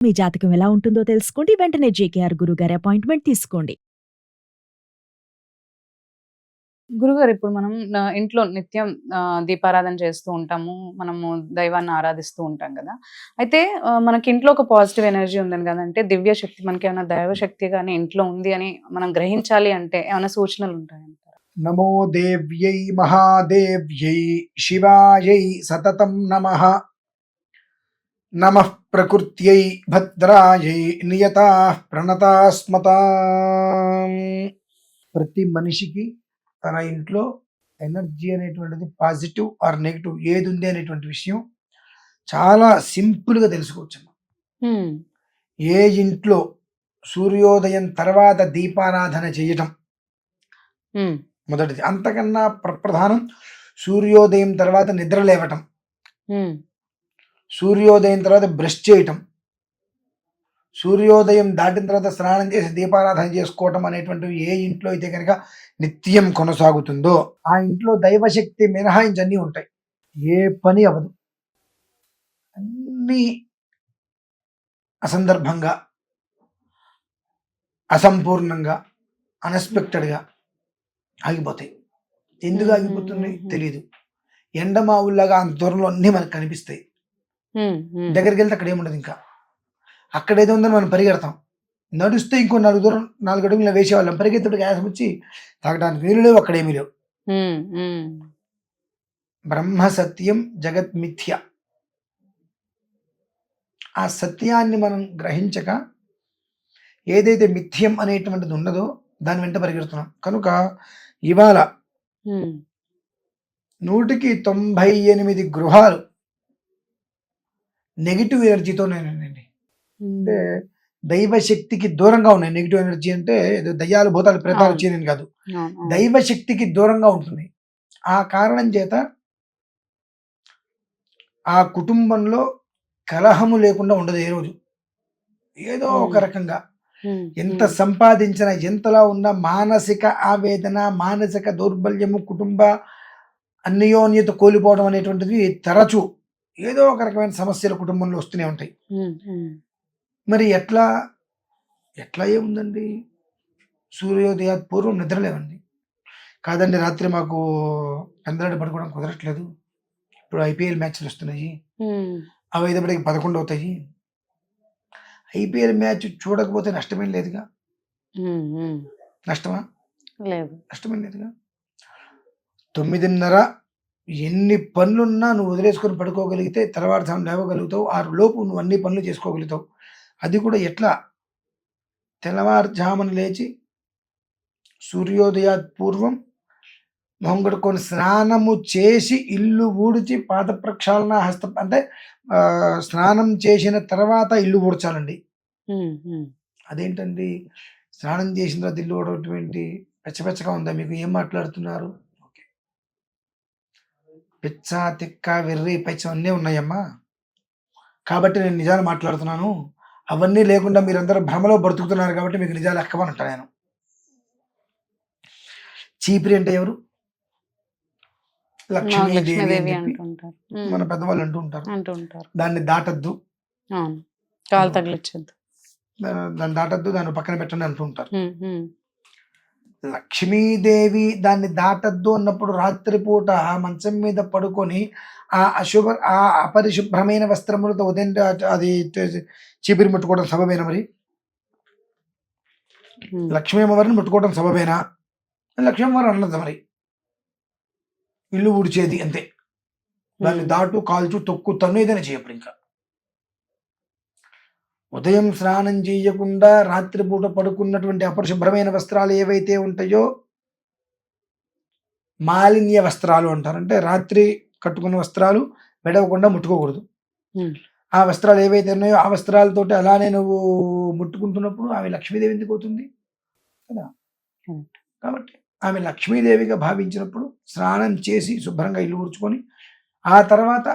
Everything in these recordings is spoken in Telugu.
మీ జాతకం ఎలా ఉంటుందో తెలుసుకోండి. వెంటనే జేకేఆర్ గురుగారి అపాయింట్మెంట్ తీసుకోండి. గురుగారు ఇప్పుడు మనం ఇంట్లో నిత్యం దీపారాధన చేస్తూ ఉంటాము. మనము దైవాన్ని ఆరాధిస్తూ ఉంటాం కదా. అయితే మనకి ఇంట్లో ఒక పాజిటివ్ ఎనర్జీ ఉందని కదంటే దివ్య శక్తి మనకి ఏమైనా దైవ శక్తి కానీ ఇంట్లో ఉంది అని మనం గ్రహించాలి అంటే ఏమైనా సూచనలు ఉంటాయంటారా నమో దేవ్యై మహాదేవ్యై శివాయై సతతం నమ. నమ ప్రకృత్యై భద్రాయై నియతా ప్రణతాస్మత ప్రతి మనిషికి తన ఇంట్లో ఎనర్జీ అనేటువంటిది పాజిటివ్ ఆర్ నెగిటివ్ ఏది ఉంది అనేటువంటి విషయం చాలా సింపుల్గా తెలుసుకోవచ్చు ఏ ఇంట్లో సూర్యోదయం తర్వాత దీపారాధన చేయటం మొదటిది. అంతకన్నా ప్ర- ప్రధానం సూర్యోదయం తర్వాత నిద్ర లేవటం. సూర్యోదయం తర్వాత బ్రష్ చేయటం సూర్యోదయం దాటిన తర్వాత స్నానం చేసి దీపారాధన చేసుకోవటం అనేటువంటివి ఏ ఇంట్లో అయితే కనుక నిత్యం కొనసాగుతుందో ఆ ఇంట్లో దైవశక్తి మినహాయించి అన్నీ ఉంటాయి. ఏ పని అవ్వదు. అన్నీ అసందర్భంగా అసంపూర్ణంగా అన్ఎక్స్పెక్టెడ్గా ఆగిపోతాయి. ఎందుకు ఆగిపోతున్నాయి తెలియదు ఎండమావుల్లాగా అంత దూరంలో అన్నీ మనకు కనిపిస్తాయి. దగ్గరికి వెళ్తే అక్కడ ఏముండదు ఇంకా. అక్కడ ఏదో ఉందని మనం పరిగెడతాం. నడుస్తే ఇంకో నాలుగు దూరం నాలుగు అడుగులు వేసేవాళ్ళం. పరిగెత్తుడు గ్యాస్ వచ్చి తాగడానికి వీలు లేవు అక్కడ ఏమీ లేవు. బ్రహ్మ సత్యం జగత్ మిథ్య. ఆ సత్యాన్ని మనం గ్రహించక ఏదైతే మిథ్యం అనేటువంటిది ఉన్నదో దాని వెంట పరిగెడుతున్నాం. కనుక ఇవాళ నూటికి తొంభై ఎనిమిది గృహాలు నెగిటివ్ ఎనర్జీతో నేనండి అంటే దైవశక్తికి దూరంగా ఉన్నాయి నెగిటివ్ ఎనర్జీ అంటే ఏదో దయ్యాలు భూతాలు ప్రేతాలు అవును. వచ్చేది కాదు అవును. దైవశక్తికి దూరంగా ఉంటుంది ఆ కారణం చేత ఆ కుటుంబంలో కలహము లేకుండా ఉండదు ఏ రోజు ఏదో ఒక. రకంగా ఎంత. సంపాదించినా ఎంతలా ఉన్న మానసిక ఆవేదన మానసిక దౌర్బల్యము కుటుంబ అన్యోన్యత కోల్పోవడం అనేటువంటిది తరచూ ఏదో ఒక రకమైన సమస్యలు కుటుంబంలో వస్తూనే ఉంటాయి. మరి ఎట్లా ఎట్లా ఏముందండి? సూర్యోదయ పూర్వం నిద్రలేవండి. కాదండి రాత్రి మాకు పెందలాడి పడుకోవడం కుదరట్లేదు. ఇప్పుడు ఐపీఎల్ మ్యాచ్లు వస్తున్నాయి. అవి అయినప్పటికి పదకొండు అవుతాయి. ఐపీఎల్ మ్యాచ్ చూడకపోతే నష్టమేం లేదుగా. నష్టమా? లేదు. నష్టమేం లేదుగా? తొమ్మిదిన్నర ఎన్ని పనులున్నా నువ్వు వదిలేసుకొని పడుకోగలిగితే తెల్లవారుజాము లేవగలుగుతావు ఆరు లోపు నువ్వు అన్ని పనులు చేసుకోగలుగుతావు. అది కూడా ఎట్లా? తెల్లవారుజామున లేచి సూర్యోదయాత్ పూర్వం మొహం కడుక్కొని స్నానము చేసి ఇల్లు ఊడిచి పాద ప్రక్షాళన హస్త అంటే ఆ, స్నానం చేసిన తర్వాత ఇల్లు ఊడ్చాలండి. అదేంటండి? స్నానం చేసిన తర్వాత ఇల్లు ఊడవటం ఏంటి? పెచ్చపెచ్చగా ఉందా మీకు? ఏం మాట్లాడుతున్నారు? పిచ్చ తిక్క వెర్రి పచ్చ అన్నీ ఉన్నాయమ్మా. కాబట్టి నేను నిజాలు మాట్లాడుతున్నాను. అవన్నీ లేకుండా మీరందరూ భ్రమలో బ్రతుకుతున్నారు కాబట్టి మీకు నిజాలు ఎక్కమని అంటా నేను. చీపిరి అంటే ఎవరు? లక్ష్మీదేవి అని చెప్పి మన పెద్దవాళ్ళు అంటూ ఉంటారు. దాన్ని దాటద్దు. కాలు తగిలించద్దు. దాన్ని దాటద్దు దాన్ని పక్కన పెట్టండి అంటూ ఉంటారు. లక్ష్మీదేవి దాన్ని దాటద్దు అన్నప్పుడు రాత్రిపూట ఆ మంచం మీద పడుకొని ఆ అశుభ ఆ అపరిశుభ్రమైన వస్త్రములతో ఉదయం అది చీపిరి ముట్టుకోవడం సబబేనా మరి. లక్ష్మీ అమ్మవారిని ముట్టుకోవడం సబబేనా? లక్ష్మీ అమ్మవారు అన్నది మరి. ఇల్లు ఊడ్చేది అంతే. దాన్ని. దాటు కాల్చు తొక్కు తన్ను ఏదైనా చేయప్పుడు ఇంకా. ఉదయం స్నానం చేయకుండా రాత్రిపూట పడుకున్నటువంటి అపరిశుభ్రమైన వస్త్రాలు ఏవైతే ఉంటాయో మాలిన్య వస్త్రాలు అంటారు. అంటే రాత్రి కట్టుకున్న వస్త్రాలు వెడవకుండా ముట్టుకోకూడదు. ఆ వస్త్రాలు ఏవైతే ఉన్నాయో ఆ వస్త్రాలతోటి అలానే నువ్వు ముట్టుకుంటున్నప్పుడు ఆమె లక్ష్మీదేవి ఎందుకు అవుతుంది? కదా. కాబట్టి ఆమె లక్ష్మీదేవిగా భావించినప్పుడు స్నానం చేసి శుభ్రంగా ఇల్లు ఊడ్చుకొని ఆ తర్వాత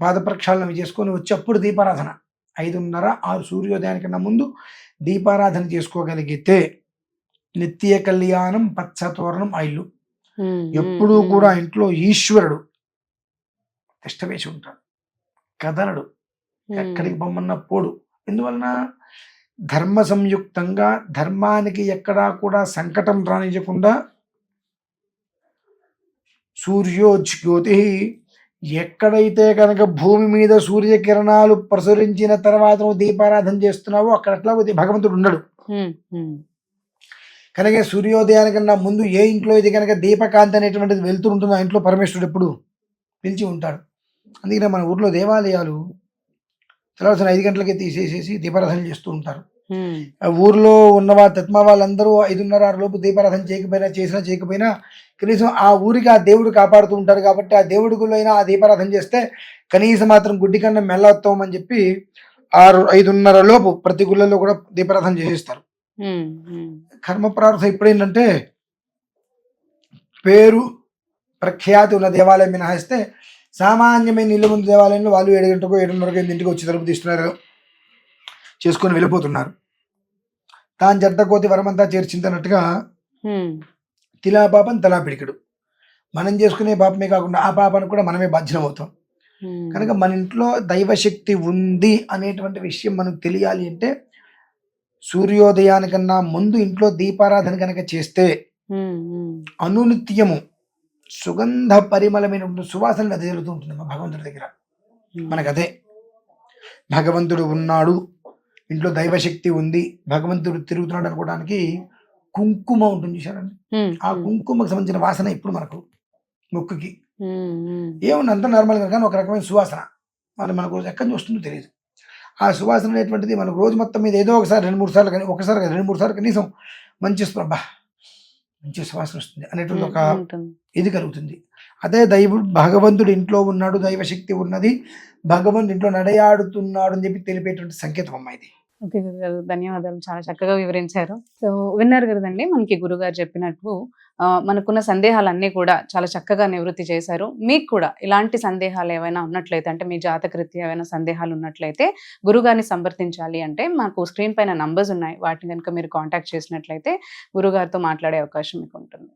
పాద ప్రక్షాళన చేసుకొని వచ్చి అప్పుడు దీపారాధన. ఐదున్నర ఆరు సూర్యోదయానికన్నా ముందు దీపారాధన చేసుకోగలిగితే నిత్య కళ్యాణం పచ్చ తోరణం ఆ ఇల్లు ఉమ్, ఎప్పుడూ కూడా. ఇంట్లో ఈశ్వరుడు తిష్టవేసి ఉంటాడు. కదలడు. ఎక్కడికి పొమ్మన్నా పోడు. ఎందువలన? ధర్మ సంయుక్తంగా ధర్మానికి ఎక్కడా కూడా సంకటం రానియకుండా సూర్యోజ్యోతి ఎక్కడైతే కనుక భూమి మీద సూర్యకిరణాలు ప్రసరించిన తర్వాత నువ్వు దీపారాధన చేస్తున్నావో అక్కడ అట్లా భగవంతుడు ఉండడు కనుక సూర్యోదయానికన్నా ముందు ఏ ఇంట్లో ఇది కనుక దీపకాంతి అనేటువంటిది వెళ్తూ ఉంటుందో ఆ ఇంట్లో పరమేశ్వరుడు ఎప్పుడు పిలిచి ఉంటాడు. అందుకనే మన ఊర్లో దేవాలయాలు తెల్లవారుసిన ఐదు గంటలకే తీసేసేసి దీపారాధన చేస్తూ ఉంటారు. ఊర్లో ఉన్నవా తత్మ వాళ్ళందరూ ఐదున్నర ఆరు లోపు దీపారాధన చేయకపోయినా చేసినా చేయకపోయినా కనీసం ఆ ఊరికి ఆ దేవుడు కాపాడుతూ ఉంటారు కాబట్టి ఆ దేవుడి గుళ్ళు అయినా ఆ దీపారాధన చేస్తే కనీసం మాత్రం గుడ్డి కన్నా మెల్లవుతాం అని చెప్పి ఆరు ఐదున్నర లోపు ప్రతి గుళ్ళలో కూడా దీపారాధన చేసేస్తారు. కర్మ ప్రార్థన ఇప్పుడేంటంటే పేరు ప్రఖ్యాతి ఉన్న దేవాలయం మినహాయిస్తే సామాన్యమైన ఇల్లు ముందు దేవాలయంలో వాళ్ళు ఏడు గంటకు ఏడున్నరకు ఎనిమిదింటికి వచ్చి తలుపు తీస్తున్నారు. చేసుకొని వెళ్ళిపోతున్నారు. తాను జంట కోతి వరమంతా చేర్చిందన్నట్టుగా తిలా పాపం తలా పిడికడు మనం చేసుకునే పాపమే కాకుండా ఆ పాపానికి కూడా మనమే బాధ్యం అవుతాం ఉమ్, కనుక మన ఇంట్లో దైవశక్తి ఉంది అనేటువంటి విషయం మనకు తెలియాలి అంటే సూర్యోదయానికన్నా ముందు ఇంట్లో దీపారాధన కనుక చేస్తే అనునిత్యము సుగంధ పరిమళమైనటువంటి సువాసన వెదజల్లుతూ ఉంటుంది మా భగవంతుడి దగ్గర. ఉమ్. మనకు అదే భగవంతుడు ఉన్నాడు ఇంట్లో దైవశక్తి ఉంది భగవంతుడు తిరుగుతున్నాడు అనుకోవడానికి కుంకుమ ఉంటుంది చూసారండి ఆ కుంకుమకు సంబంధించిన వాసన ఇప్పుడు మనకు ముక్కుకి. ఏముంది? అంత నార్మల్గా కానీ ఒక రకమైన సువాసన. మరి మనకు ఎక్కడి నుంచి వస్తుందో తెలియదు. ఆ సువాసన అనేటువంటిది మనకు రోజు మొత్తం మీద ఏదో ఒకసారి రెండు మూడు సార్లు కానీ ఒకసారి కాదు, రెండు మూడు సార్లు కనీసం మంచి అబ్బా! మంచి సువాసన వస్తుంది. అనేటువంటి ఒక. ఇది కలుగుతుంది. అదే దైవుడు భగవంతుడు ఇంట్లో ఉన్నాడు దైవశక్తి ఉన్నది భగవంతుడు ఇంట్లో నడయాడుతున్నాడు అని చెప్పి తెలిపేటువంటి సంకేతం అమ్మా ఇది ఓకే ధన్యవాదాలు. చాలా చక్కగా వివరించారు. సో విన్నారు కదండి మనకి గురుగారు చెప్పినట్టు మనకున్న సందేహాలన్నీ కూడా చాలా చక్కగా నివృత్తి చేశారు. మీకు కూడా ఇలాంటి సందేహాలు ఏవైనా ఉన్నట్లయితే అంటే మీ జాతకృత్య ఏమైనా సందేహాలు ఉన్నట్లయితే గురుగారిని సంప్రదించాలి అంటే మాకు స్క్రీన్ పైన నంబర్స్ ఉన్నాయి. వాటిని కనుక మీరు కాంటాక్ట్ చేసినట్లయితే గురుగారితో మాట్లాడే అవకాశం మీకు ఉంటుంది.